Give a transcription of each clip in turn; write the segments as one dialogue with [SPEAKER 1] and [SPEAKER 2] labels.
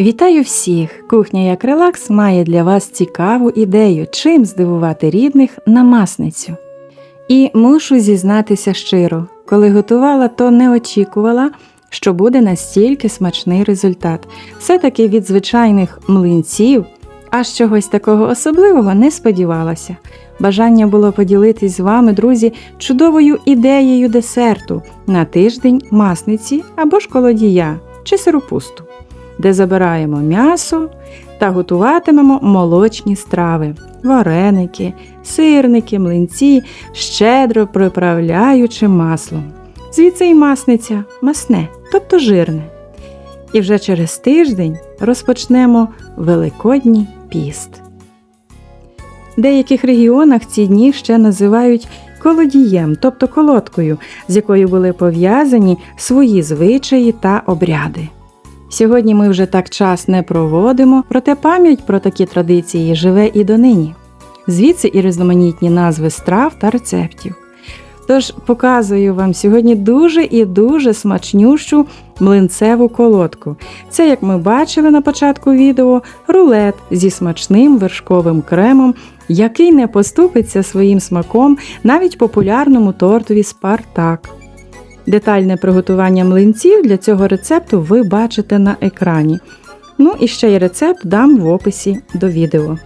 [SPEAKER 1] Вітаю всіх! Кухня як релакс має для вас цікаву ідею, чим здивувати рідних на масницю. І мушу зізнатися щиро, коли готувала, то не очікувала, що буде настільки смачний результат. Все-таки від звичайних млинців, аж чогось такого особливого не сподівалася. Бажання було поділитись з вами, друзі, чудовою ідеєю десерту на тиждень масниці або ж колодія чи сиропусту де забираємо м'ясо та готуватимемо молочні страви, вареники, сирники, млинці, щедро приправляючи маслом. Звідси й масниця масне, тобто жирне. І вже через тиждень розпочнемо Великодній піст. В деяких регіонах ці дні ще називають колодієм, тобто колодкою, з якою були пов'язані свої звичаї та обряди. Сьогодні ми вже так час не проводимо, проте пам'ять про такі традиції живе і донині. Звідси і різноманітні назви страв та рецептів. Тож показую вам сьогодні дуже і дуже смачнющу млинцеву колодку. Це, як ми бачили на початку відео, рулет зі смачним вершковим кремом, який не поступиться своїм смаком навіть популярному тортові Спартак. Детальне приготування млинців для цього рецепту ви бачите на екрані. Ну і ще й рецепт дам в описі до відео.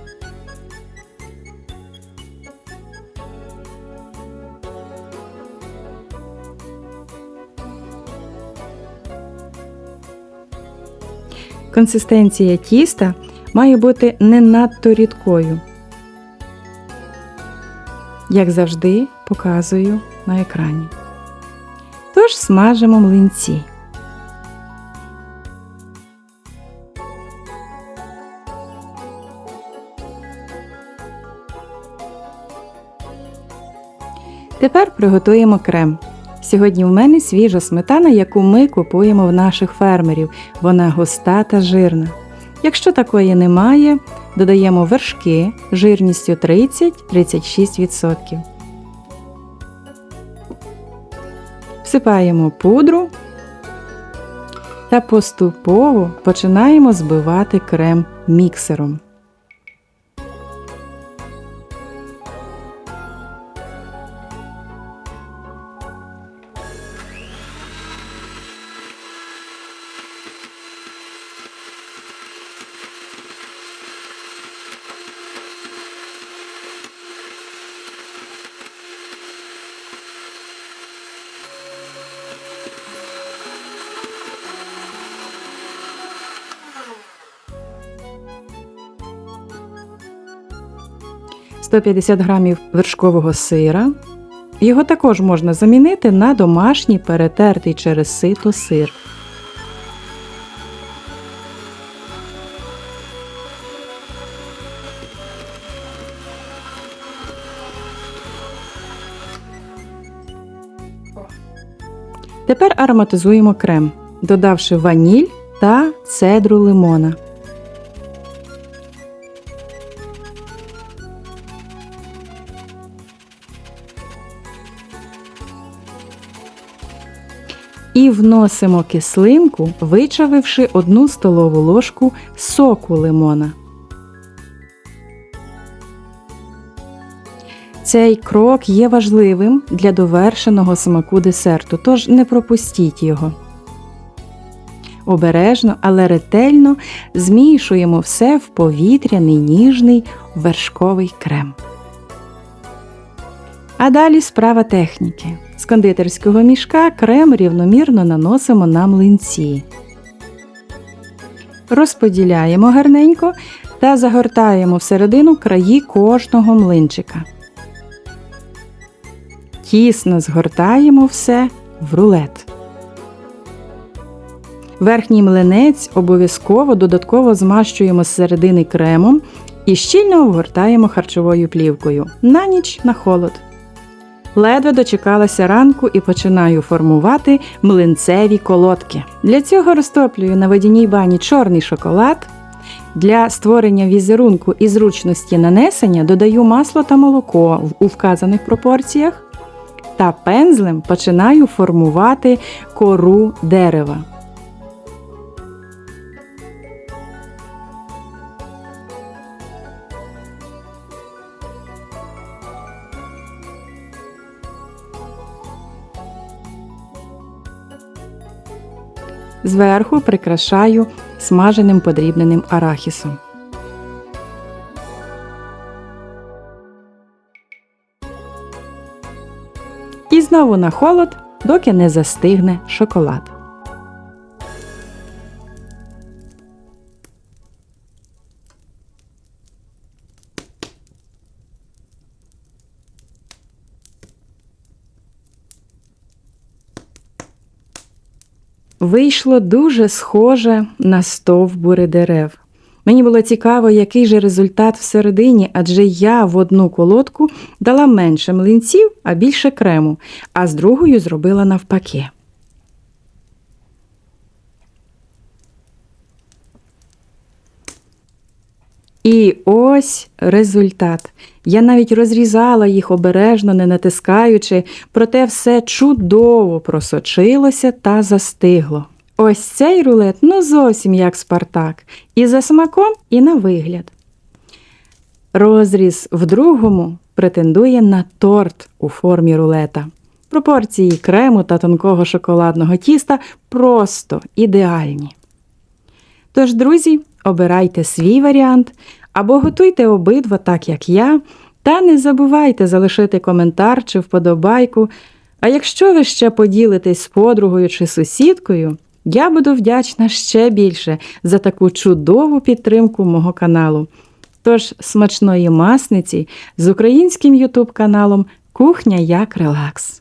[SPEAKER 1] Консистенція тіста має бути не надто рідкою. Як завжди, показую на екрані. Тож смажимо млинці. Тепер приготуємо крем. Сьогодні в мене свіжа сметана, яку ми купуємо в наших фермерів. Вона густа та жирна. Якщо такої немає, додаємо вершки жирністю 30-36%. Всипаємо пудру та поступово починаємо збивати крем міксером. – 150 грамів вершкового сира. Його також можна замінити на домашній перетертий через сито сир. Тепер ароматизуємо крем, додавши ваніль та цедру лимона. І вносимо кислинку, вичавивши одну столову ложку соку лимона. Цей крок є важливим для довершеного смаку десерту, тож не пропустіть його. Обережно, але ретельно змішуємо все в повітряний ніжний вершковий крем. А далі справа техніки. З кондитерського мішка крем рівномірно наносимо на млинці. Розподіляємо гарненько та загортаємо всередину краї кожного млинчика. Тісно згортаємо все в рулет. Верхній млинець обов'язково додатково змащуємо з середини кремом і щільно обгортаємо харчовою плівкою на ніч на холод. Ледве дочекалася ранку і починаю формувати млинцеві колодки. Для цього розтоплюю на водяній бані чорний шоколад. Для створення візерунку і зручності нанесення додаю масло та молоко у вказаних пропорціях. Та пензлем починаю формувати кору дерева. Зверху прикрашаю смаженим подрібненим арахісом. І знову на холод, доки не застигне шоколад. Вийшло дуже схоже на стовбури дерев. Мені було цікаво, який же результат всередині, адже я в одну колодку дала менше млинців, а більше крему, а з другою зробила навпаки. І ось результат. Я навіть розрізала їх обережно, не натискаючи, проте все чудово просочилося та застигло. Ось цей рулет ну зовсім як Спартак, і за смаком, і на вигляд. Розріз в другому претендує на торт у формі рулета. Пропорції крему та тонкого шоколадного тіста просто ідеальні. Тож, друзі, обирайте свій варіант або готуйте обидва так, як я, та не забувайте залишити коментар чи вподобайку. А якщо ви ще поділитесь з подругою чи сусідкою, я буду вдячна ще більше за таку чудову підтримку мого каналу. Тож смачної масниці з українським ютуб каналом Кухня як релакс.